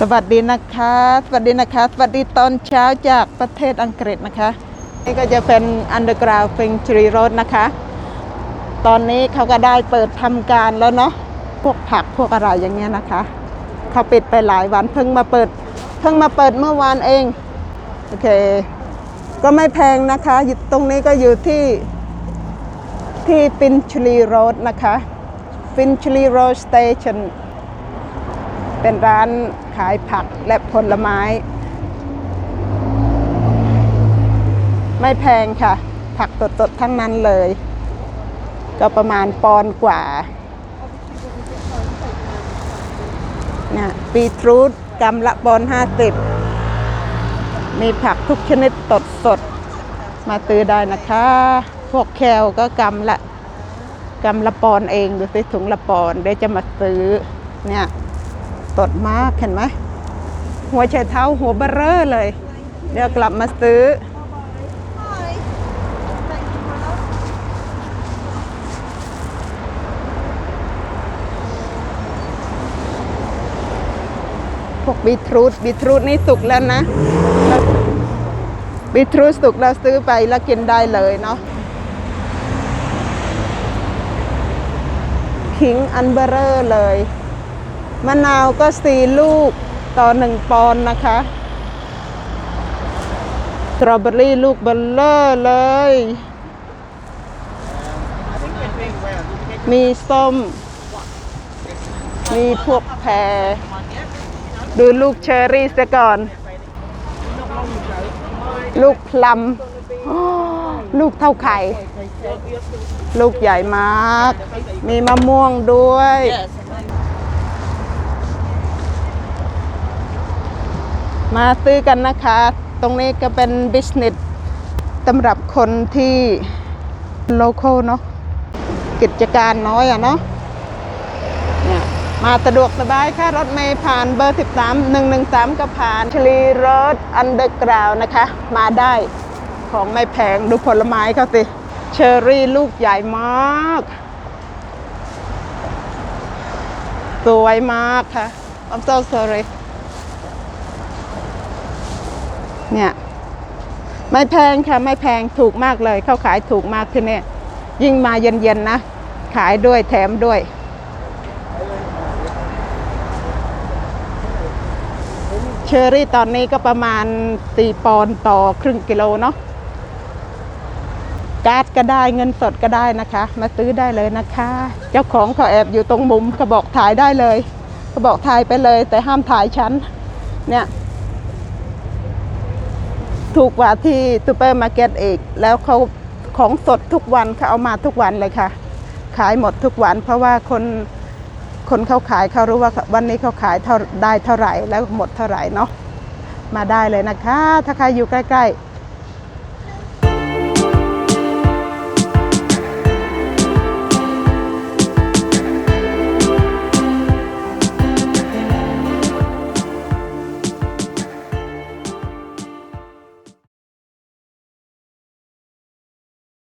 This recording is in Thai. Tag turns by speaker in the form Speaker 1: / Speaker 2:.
Speaker 1: สวัสดีนะคะ สวัสดีนะคะ สวัสดีตอนเช้าจากประเทศอังกฤษนะคะ นี่ก็จะเป็น Underground f i n c h r y Road นะคะ ตอนนี้เขาก็ได้เปิดทำการแล้วเนาะ พวกผักพวกอะไรอย่างเงี้ยนะคะ เขาปิดไปหลายวันเพิ่งมาเปิด เพิ่งมาเปิดเมื่อวานเอง โอเค ก็ไม่แพงนะคะอยู่ตรงนี้ก็อยู่ที่ที่ฟินชลีโรดนะคะฟินชลีโรดสเตชัน เป็นร้านขายผักและผลไม้ ไม่แพงค่ะ ผักสดๆทั้งนั้นเลย ก็ประมาณปอนกว่าเนี่ยปีทรูทกำละปอนห้าสิบมีผักทุกชนิดสดสดๆมาซื้อได้นะคะ พวกแคลก็กำละกำละปอนเองดูสิถุงละปอนเดี๋ยวจะมาซื้อเนี่ย สดมากเห็นไหมหัวไชเท้าหัวเบอร์เร่อเลย เดี๋ยวกลับมาซื้อ พวกบีทรูทบีทรูทนี่สุกแล้วนะบีทรูทสุกแล้วซื้อไปแล้วกินได้เลยเนาะขิงอันเบอร์เรอร์เลย มะนาวก็สี่ลูกต่อหนึ่งปอนด์นะคะสตรอเบอรี่ลูกเบลเลอร์เลย มีส้ม มีพวกแพร ดูลูกเชอร์รี่ซะก่อน ลูกพลัมลูกเท่าไข่ ลูกใหญ่มาก มีมะม่วงด้วย มาซื้อกันนะคะ ตรงนี้ก็เป็นบิสเนสสำหรับคนที่โลเคอลเนาะกิจการน้อยอะเนาะเนี่ยมาสะดวกสบายค่ะ รถเมย์ผ่านเบอร์ 13 113 ก็ผ่านชลีรถอันเดอร์กราวนะคะ มาได้ของไม่แพงดูผลไม้เขาสิ เชอร์รี่ลูกใหญ่มาก สวยมากค่ะ I'm so sorry เนี่ยไม่แพงค่ะไม่แพงถูกมากเลยเขาขายถูกมากที่นี่ยิ่งมาเย็นๆนะ ขายด้วยแถมด้วย เชอรี่ตอนนี้ก็ประมาณตีปอนด์ต่อครึ่งกิโลเนาะการ์ดก็ได้เงินสดก็ได้นะคะ มาซื้อได้เลยนะคะ เจ้าของเขาแอบอยู่ตรงมุมเขาบอกถ่ายได้เลยเขาบอกถ่ายไปเลย แต่ห้ามถ่ายฉันเนี่ย ถูกกว่าที่ซูเปอร์มาร์เก็ตอีกแล้วเขาของสดทุกวันเขาเอามาทุกวันเลยค่ะ ขายหมดทุกวัน เพราะว่าคนคนเขาขายเขารู้ว่าวันนี้เขาขายเท่าได้เท่าไหร่แล้วหมดเท่าไหร่เนาะมาได้เลยนะคะ ถ้าใครอยู่ใกล้ ๆ